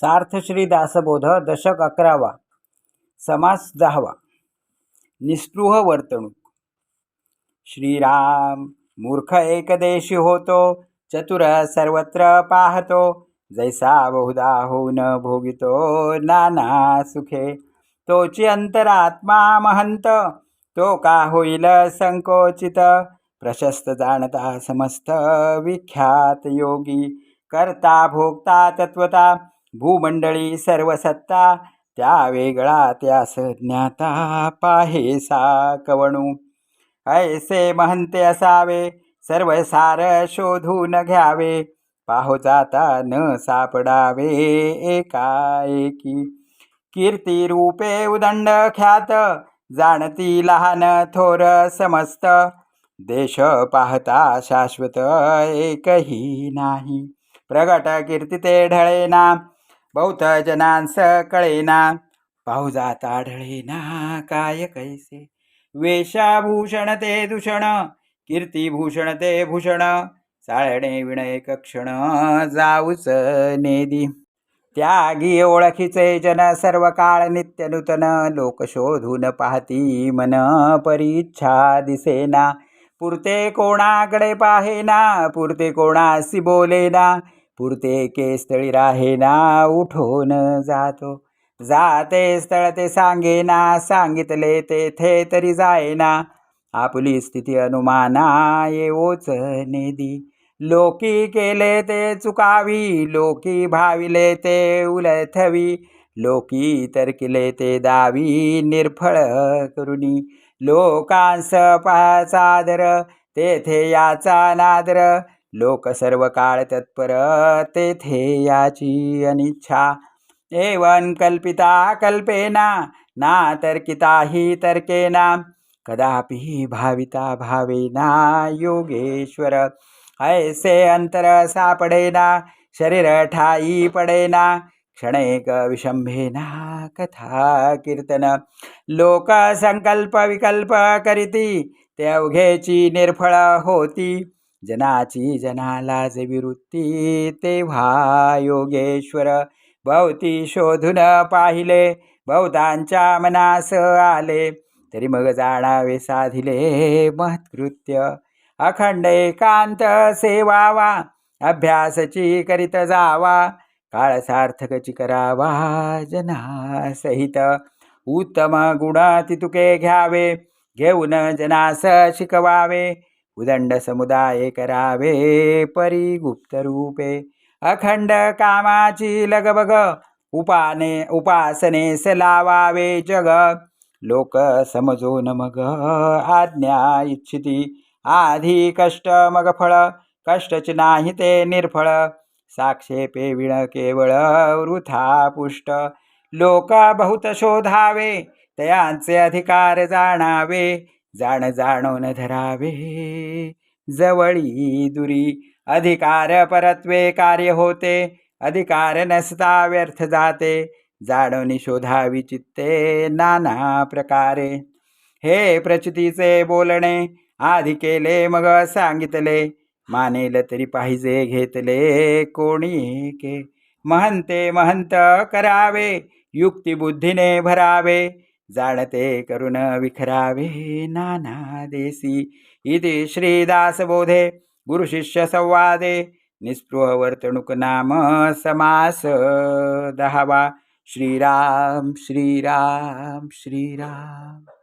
सार्थश्री दासबोध दशक अकरावा. समास दहावा. निस्पृह वर्तणूक. श्रीराम मूर्ख एकदेशी होतो चतुर सर्वत्र पाहतो जैसा बहुधा होऊन भोगितो नाना सुखे. तोची अंतरात्मा महंत तो का होईल संकोचित? प्रशस्त जाणता समस्त विख्यात योगी करता भोगता तत्वता भूमंडळी सर्व सत्ता त्या वेगळा त्यास ज्ञाता पाहेसा कवणू ऐसे महंते असावे सर्व सार शोधून घ्यावे. पाहो जाता न सापडावे एकाएकी. कीर्ती रूपे उदंड ख्यात जाणती लहान थोर समस्त. देश पाहता शाश्वत एकही नाही. प्रगट कीर्ती ते ढळेना बहुत जनांस कळेना पाहू आढळेना ढळेना काय कैसे? वेशाभूषण ते दूषण कीर्तिभूषण ते भूषण चाळणे विणय कक्षण जाऊच नेदी. त्यागी ओळखीचे जन सर्व काळ नित्य नूतन लोक शोधून पाहती मन परीच्छा दिसेना. पुरते कोणाकडे पाहेना पुरते कोणासी बोलेना पुरते के स्थळी राहेना उठून जातो. जाते स्थळ ते सांगेना सांगितले तेथे तरी जायना. आपुली स्थिती अनुमाना येवोच नेदी लोकी केले ते चुकावी लोकी भाविले ते उलथवी. लोकी तरकिले ते दावी निर्फळ करुणी. लोकांस पाचादर तेथे याचा नादर. लोक सर्व काळ तत्पर तेथे याची अनिच्छा. एवं कल्पिता कल्पेना ना तर्किता हि तर्केना. कदापि भाविता भावेना योगेश्वर. ऐसे अंतर सापडेना शरीर ठाई पडेना क्षणेक विशंभेना कथा कीर्तन. लोक संकल्प विकल्प करीती ते अवघेची निर्फळ होती. जनाची जनाला जे विरुत्ती तेव्हा योगेश्वर भवती शोधून पाहिले. बहुतांच्या मनास आले तरी मग जाणावे साधिले महत्कृत्य. अखंड एकांत सेवावा अभ्यासची करीत जावा. काळ सार्थकची करावा जना सहित उत्तम गुण तितुके घ्यावे घेऊन जनास शिकवावे. उदंड समुदाय करावे परी गुप्त रूपे. अखंड कामाची लगबग उपाने उपासने लावावे जग. लोक समजून मग आज्ञा इच्छिती. आधी कष्ट मग फळ. कष्टच नाही ते निर्फळ. साक्षेपे विण केवळ वृथा पुष्ट लोक बहुत शोधावे तयांचे अधिकार जाणावे. जाण जाणून धरावे. जवळी दुरी अधिकार परत्वे कार्य होते. अधिकार नसता व्यर्थ जाते. जाणून शोधावी चित्ते नाना प्रकारे. हे प्रचितीचे बोलणे आधी केले मग सांगितले. मानेल तरी पाहिजे घेतले कोणी के. महंते महंत करावे युक्तिबुद्धीने भरावे. जाणते करुण विखरावे नाना देसी. इति श्रीदासबोधे गुरुशिष्य संवादे. निस्पृह वर्तणूक नाम समास दहावा. श्रीराम श्रीराम श्रीराम.